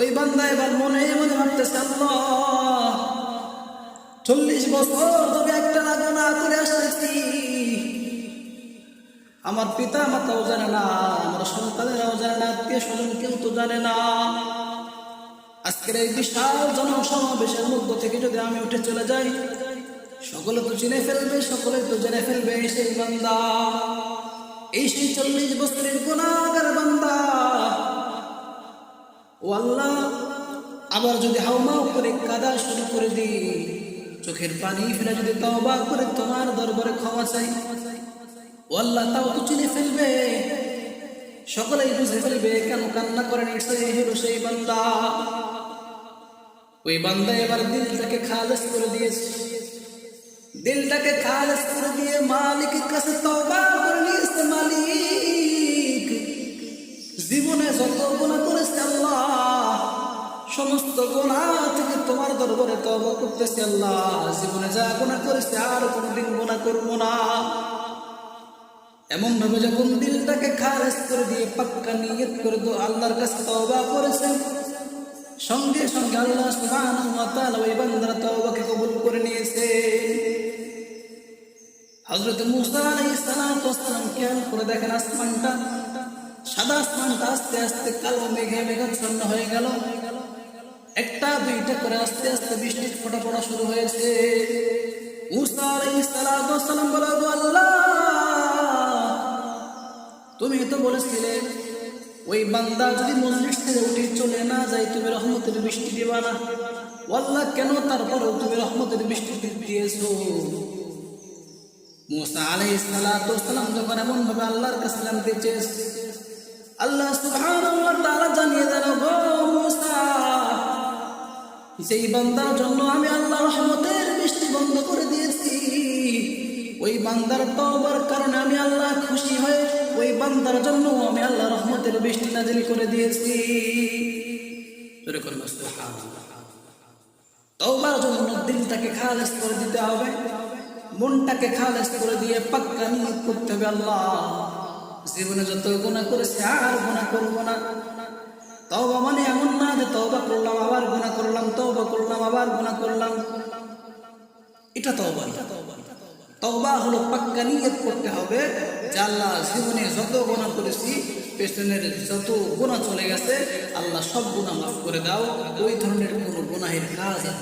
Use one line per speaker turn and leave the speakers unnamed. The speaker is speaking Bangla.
ওই বান্দা এবার মনে মনে ভাবতেছে, আল্লাহ, চল্লিশ বছর তবে একটা না গোনা করে আসতেছি। আমার পিতা মাতাও জানে না, আমার সন্তানেরাও জানে না, আত্মীয় স্বজন কেউ তো জানে না। আজকের এই বিশাল জনসমাবেশের মধ্য থেকে যদি আমি উঠে চলে যাই, সকলে তো চিনে ফেলবে, সকলে তো জেনে ফেলবে, সেই বান্দা। এই সেই চল্লিশ বছরের গুণাগার বান্দা। ও আল্লাহ, আবার যদি হাউমাউ করে কাদা শুরু করে দিই, চোখের পানি ফেলে যদি তওবা করে তোমার দরবারে ক্ষমা চাই। ও আল্লাহ, তাও তো চিনে ফেলবে। সকলেই বুঝে ফেলবে, কেন কান্না করে নিশ্চয়ই হলো সেই বান্দা। ওই বান্দা এবার দিলটাকে খালেস করে দিয়েছে। দিলটাকে খালেস করে দিয়ে মালিকের কাছে তওবা করে নিয়েছে মালিক। জীবনে সমস্ত গুণা থেকে তোমার দরবারে তওবা করতেছে আল্লাহ। জীবনে যা গুণা করেছে আর কোনোদিন গুণা করব না। এমন ভাবে যখন দিলটাকে খারেজ করে দিয়ে পাক্কা নিয়ত করে দো আল্লাহর কাছে তওবা করেছেন সঙ্গে সঙ্গে আল্লাহ সুবহানাহু ওই বান্দার তওবাকে কবুল করে নিয়েছে। হযরত মুসা আলাইহিস সালাতু খেয়াল করে দেখেন আসমানটা সাদা আসমানটা আস্তে আস্তে কালো, মেঘে মেঘাচ্ছন্ন হয়ে গেল। একটা, দুইটা করে আস্তে আস্তে বৃষ্টির ফোঁটা পড়া শুরু হয়েছে। মুসা আলাইহিস সালাতু ওয়াস সালাম বলে "গো আল্লাহ, তুমি তো বলেছিলে, ওই বান্দা যদি মসজিদ থেকে উঠে চলে না যায়, তুমি রহমতের বৃষ্টি দিবা না। ও আল্লাহ কেন তারপরেও তুমি রহমতের বৃষ্টি দিয়েছ? মুসা ওয়াস সালাম যখন এমন ভাবে আল্লাহর কাছে জানতে চেয়েছে, আল্লাহ সুবহানাহু ওয়া তাআলা জানিয়ে দেন গো মুসা সেই বান্দার জন্য আমি আল্লাহ রহমতের বৃষ্টি বন্ধ করে দিয়েছি, ওই বান্দার তওবার কারণে আমি আল্লাহ খুশি হয়ে ওই বান্দার জন্য আমি আল্লাহ রহমতের বৃষ্টি নাজিল করে দিয়েছি। তওবার জন্য দিলটাকে খালেস করে দিতে হবে, মনটাকে খালেস করে দিয়ে পাক্কা নিয়ত করতে হবে আল্লাহ। জীবনে যত গুণা করেছে আর গুণা করব না। আবার গুণা করলাম এটা তওবা না। তওবা হলো পাক্কা নিয়ত করতে হবে যে আল্লাহ জীবনে যত গোনা করেছি, পেছনের যত গোনা চলে গেছে, আল্লাহ সব গোনা মাফ করে দাও ওই ধরনের কোনো গোনাহের কাজ না।